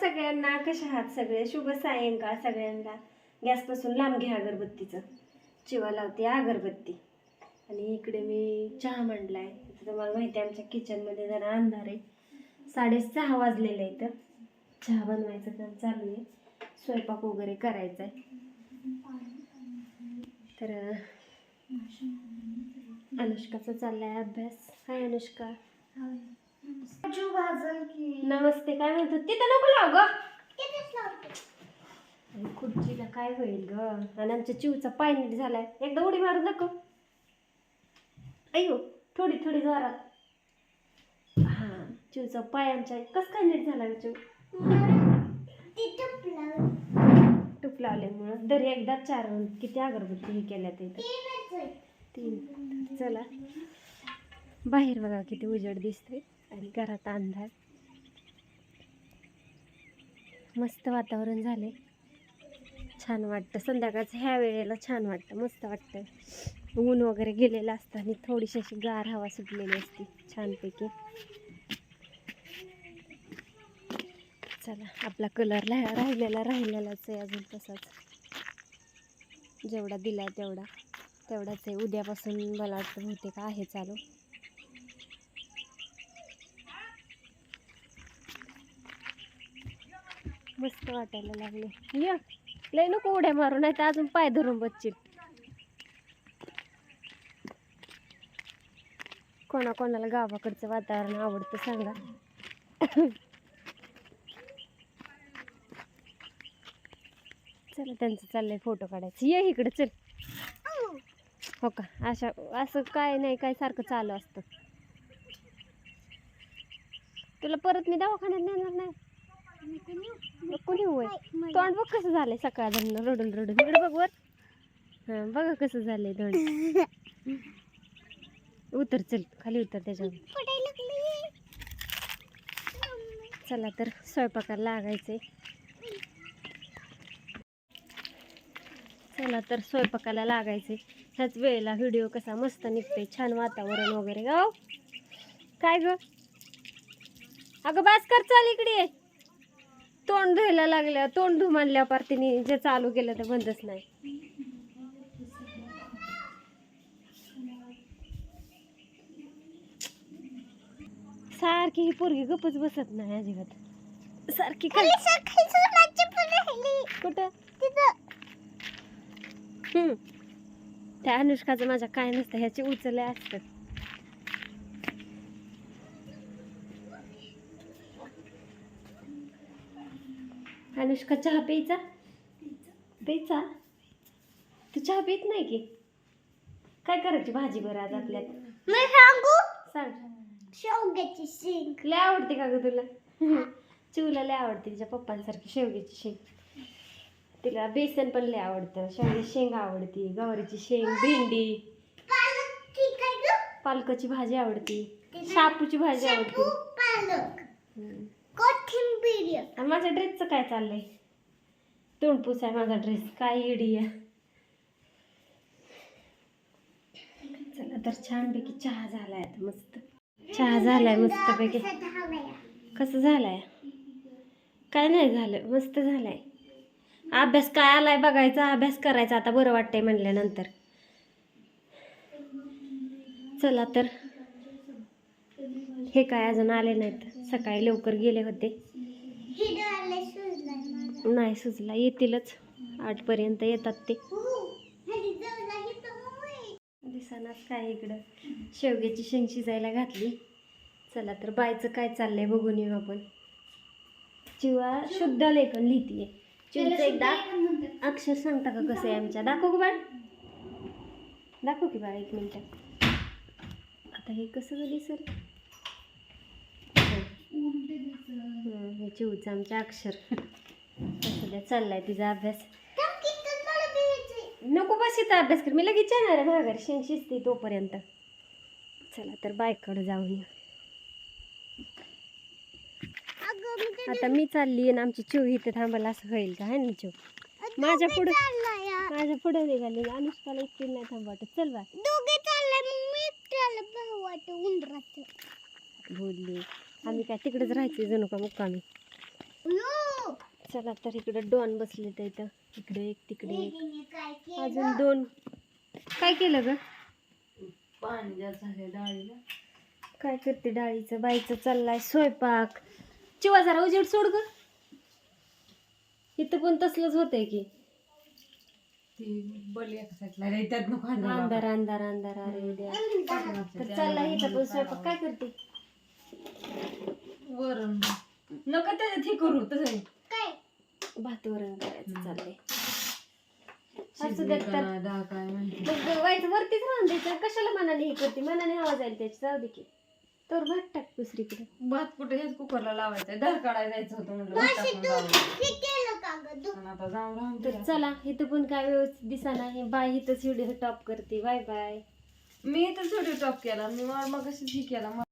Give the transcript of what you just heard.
सगळ्यांना कशा आहात सगळे? शुभ सायंकाळ सगळ्यांना. गॅसपासून लांब घ्या अगरबत्तीचं. चिवा लावते अगरबत्ती. आणि इकडे मी चहा म्हणला आहे तर तुम्हाला माहिती आहे आमच्या किचनमध्ये जरा अंधार आहे. साडेसहा आहे तर चहा बनवायचं काम चालू आहे. स्वयंपाक वगैरे करायचा आहे. तर अनुष्काचा चाललाय अभ्यास. हाय अनुष्का. काजू भाजल की. नमस्ते काय म्हणतो? तिथं नको लाव ग. कितीच लावते. आणि खुर्चीला काय होईल ग? आणि आमच्या चिवचा पाय नीट झालाय. एकदा उडी मारून दाखव अयो थोडी थोडी जोरात हा चिवचा पाय आमच्या कस काय नीट झाला ग चिव? लाव टूप लावल्यामुळं दर एकदा चार किती अगरबत्ती हे केल्या ते तीन. चला. बाहेर बघा किती उजेड दिसते आणि घरात अंधार. मस्त वातावरण झाले छान वाटतं. संध्याकाळचं ह्या वेळेला छान वाटतं. मस्त वाटतं. ऊन वगैरे गेलेलं असतं आणि थोडीशी अशी गार हवा सुटलेली असते छानपैकी. चला आपला कलर राहिलेला राहिलेलाच आहे अजून तसाच. जेवढा दिला तेवढा. तेवढाच आहे. उद्यापासून मला वाटतं बहुतेक आहे चालू. मस्त वाटायला लागले. ये. लय नको उड्या मारू नाही तर अजून पाय धरून बसशील. कोणा कोणाला गावाकडचं वातावरण आवडतं सांगा. चला त्यांचं चाललंय फोटो काढायचं. ये इकडे चल. हो का? अशा असं काय नाही काय सारखं चालू असतं. तुला परत मी दवाखान्यात नेणार नाही? कोणी होय? तोंड बघ कसं झालंय सकाळ रडून रडून. इकडे बघ वर. हां बघा कसं झालंय तोंड उतर चल खाली उतर त्याच्यावर. चला तर स्वयंपाकाला लागायचंय. चला तर स्वयंपाकाला लागायचंय. ह्याच वेळेला व्हिडिओ कसा मस्त निघतोय छान वातावरण वगैरे गाव काय ग? अगं बास कर चाल इकडे तोंड धुवायला लागल्या तोंड धु मानल्या पार तिने जे चालू केलं ते बंदच नाही. सारखी ही पोरगी गपच बसत नाही अजिबात. सारखी कुठं. त्या अनुष्काचं माझ्या काय नसतं ह्याची उचलले असतं अनुष्का चहा प्यायचा? प्यायचा? तू चहा पित नाही की? काय करायची भाजी बरं आज आपल्यात? मी सांगू? सांग. शेवग्याची शेंग. लय आवडते का ग तुला? चिवला लय आवडते तिच्या पप्पांसारखी शेवग्याची शेंग. तिला बेसन पण लय आवडतं. शेवग्याची शेंग आवडती गवारीची शेंग भेंडी. पालकाची भाजी आवडती. शापूची भाजी आवडते. कोथिंबीर आणि माझ्या ड्रेसचं काय चाललंय? तोंडपूस आहे माझा ड्रेस काय इडी आहे चला तर छानपैकी चहा झालाय आता मस्त. चहा झालाय मस्तपैकी. कसं झालाय? काय नाही झालं मस्त झालाय. अभ्यास काय आलाय बघायचा अभ्यास करायचा आता बरं वाटतंय म्हणल्यानंतर. चला तर. हे काय अजून आले नाहीत. सकाळी लवकर गेले होते. नाही सुचला येतीलच. आठपर्यंत येतात ते. दिसानात दिसानाच काय इकडं? शेवग्याची शेंग शिजायला घातली. चला तर बायचं काय चाललंय बघून येऊ आपण. चिवा शुद्ध लेखन लिहितीये. चिवचं एकदा अक्षर सांगता का कसं आहे आमच्या? दाखव की बाळ. दाखव की बाळ एक मिनिट. आता हे कसं झाली दिसेल हं, चिवचं आमचं अक्षर. सध्या चाललाय तिचा अभ्यास. नको बस इथं अभ्यास कर. मी लगेच येणार आहे माघारी. शेंग शिजते तोपर्यंत. चला तर बायकडे जाऊन आता मी चालली आणि आमची चिव इथे थांबायला असं होईल का? है ना चिव? माझ्या पुढे माझ्या पुढे निघाली. अनुष्काला इतकी नाही थांबा वाटत. चल बा. बोलली. आम्ही काय तिकडेच राहायचं जणू का मुक्कामी. चला तर इकडं डॉन बसले तर इथं इकडे एक तिकडे एक. अजून दोन. काय केलं ग? काय करते डाळीचं? बाईचं चाललाय स्वयंपाक. चिवा जरा उजेड सोड ग. इथं पण तसलंच होतंय की. अंधार अंधार अंधार. अरे द्या पाठीमागच्या तर चाललाय इथं पण स्वयंपाक. काय करते? वरण नका त्याच्यात हे करू तसं काय? भात वरण करायचं चाललंय. असू शिजली देत का तर नाही, डाळ काय माहिती मग व्हायचं वरतीच राहून द्यायचं. कशाला मनाने हे करते? मनाने हवा जाईल त्याची जाऊ दे की. तर भात टाक दुसरीकडे. भात कुठे? हेच कुकरला लावायचं डाळ काढायला जायचं होतं म्हणलं. भात टाकून. हे केलं का ग? तू पण आता जाऊन राहून तर दिलं. चला इथं पण काय व्यवस्थित दिसा नाही बाय इथंच व्हिडिओ टॉप करते. Bye bye. मी तर थोडी टॉप केला. मी मग कशी केला.